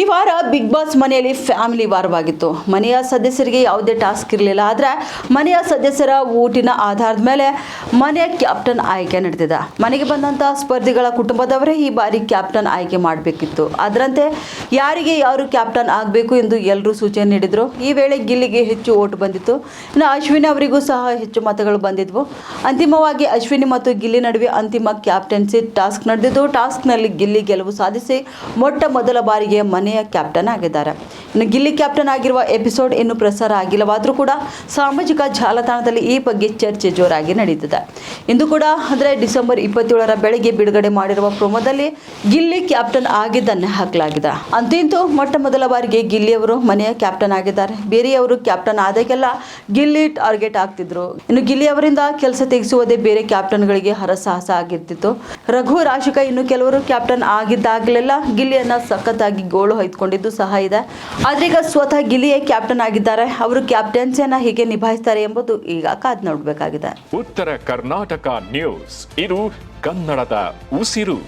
ಈ ವಾರ big boss ಮನೆಯಲ್ಲಿ ಫ್ಯಾಮಿಲಿ ವಾರವಾಗಿತ್ತು. ಮನೆಯ ಸದಸ್ಯರಿಗೆ ಯಾವುದೇ ಟಾಸ್ಕ್ ಇರಲಿಲ್ಲ. ಆದರೆ ಮನೆಯ ಸದಸ್ಯರ ಊಟಿನ ಆಧಾರದ ಮೇಲೆ ಮನೆಯ ಕ್ಯಾಪ್ಟನ್ ಆಯ್ಕೆ ನಡೆದಿದೆ. ಮನೆಗೆ ಬಂದಂಥ ಸ್ಪರ್ಧಿಗಳ ಕುಟುಂಬದವರೇ ಈ ಬಾರಿ ಕ್ಯಾಪ್ಟನ್ ಆಯ್ಕೆ ಮಾಡಬೇಕಿತ್ತು. ಅದರಂತೆ ಯಾರಿಗೆ ಯಾರು ಕ್ಯಾಪ್ಟನ್ ಆಗಬೇಕು ಎಂದು ಎಲ್ಲರೂ ಸೂಚನೆ ನೀಡಿದರು. ಈ ವೇಳೆ ಗಿಲ್ಲಿಗೆ ಹೆಚ್ಚು ಓಟು ಬಂದಿತ್ತು. ಇನ್ನು ಅಶ್ವಿನಿ ಅವರಿಗೂ ಸಹ ಹೆಚ್ಚು ಮತಗಳು ಬಂದಿದ್ವು. ಅಂತಿಮವಾಗಿ ಅಶ್ವಿನಿ ಮತ್ತು ಗಿಲ್ಲಿ ನಡುವೆ ಅಂತಿಮ ಕ್ಯಾಪ್ಟನ್ಸಿ ಟಾಸ್ಕ್ ನಡೆದಿದ್ದು. ಟಾಸ್ಕ್ನಲ್ಲಿ ಗಿಲ್ಲಿ ಗೆಲುವು ಸಾಧಿಸಿ ಮೊಟ್ಟ ಮೊದಲ ಬಾರಿಗೆ ಮನೆಯ ಕ್ಯಾಪ್ಟನ್ ಆಗಿದ್ದಾರೆ. ಇನ್ನು ಗಿಲ್ಲಿ ಕ್ಯಾಪ್ಟನ್ ಆಗಿರುವ ಎಪಿಸೋಡ್ ಇನ್ನೂ ಪ್ರಸಾರ ಆಗಿಲ್ಲವಾದರೂ ಕೂಡ ಸಾಮಾಜಿಕ ಜಾಲತಾಣದಲ್ಲಿ ಈ ಬಗ್ಗೆ ಚರ್ಚೆ ಜೋರಾಗಿ ನಡೀತಿದೆ. ಇಂದು ಕೂಡ ಅಂದರೆ ಡಿಸೆಂಬರ್ ಇಪ್ಪತ್ತೇಳರ ಬೆಳಗ್ಗೆ ಬಿಡುಗಡೆ ಮಾಡಿರುವ ಪ್ರೋಮೋದಲ್ಲಿ ಗಿಲ್ಲಿ ಕ್ಯಾಪ್ಟನ್ ಆಗಿದ್ದನ್ನೇ ಹಾಕಲಾಗಿದೆ. ಅಂತಿಂತೂ ಮೊಟ್ಟ ಮೊದಲ ಬಾರಿಗೆ ಗಿಲ್ಲಿಯವರು ಮನೆಯ ಕ್ಯಾಪ್ಟನ್ ಆಗಿದ್ದಾರೆ. ಬೇರೆಯವರು ಕ್ಯಾಪ್ಟನ್ ಆದಾಗೆಲ್ಲ ಗಿಲ್ಲಿ ಟಾರ್ಗೆಟ್ ಆಗ್ತಿದ್ರು. ಇನ್ನು ಗಿಲ್ಲಿ ಅವರಿಂದ ಕೆಲಸ ತೆಗೆಸುವುದೇ ಬೇರೆ ಕ್ಯಾಪ್ಟನ್ಗಳಿಗೆ ಹರಸಾಹಸ ಆಗಿರ್ತಿತ್ತು. ರಘು ರಾಶಿಕ ಇನ್ನು ಕೆಲವರು ಕ್ಯಾಪ್ಟನ್ ಆಗಿದ್ದಾಗಲೆಲ್ಲ ಗಿಲ್ಲಿಯನ್ನ ಸಖತ್ತಾಗಿ ಗೋಳು ಹೊಯ್ದುಕೊಂಡಿದ್ದು ಸಹ ಇದೆ. ಆದ್ರೆ ಈಗ ಸ್ವತಃ ಗಿಲಿಯೇ ಕ್ಯಾಪ್ಟನ್ ಆಗಿದ್ದಾರೆ. ಅವರು ಕ್ಯಾಪ್ಟನ್ಸಿಯನ್ನ ಹೇಗೆ ನಿಭಾಯಿಸ್ತಾರೆ ಎಂಬುದು ಈಗ ಕಾದ್ ನೋಡಬೇಕಾಗಿದೆ. ಉತ್ತರ ಕರ್ನಾಟಕ ನ್ಯೂಸ್. ಇದು ಕನ್ನಡದ ಉಸಿರು.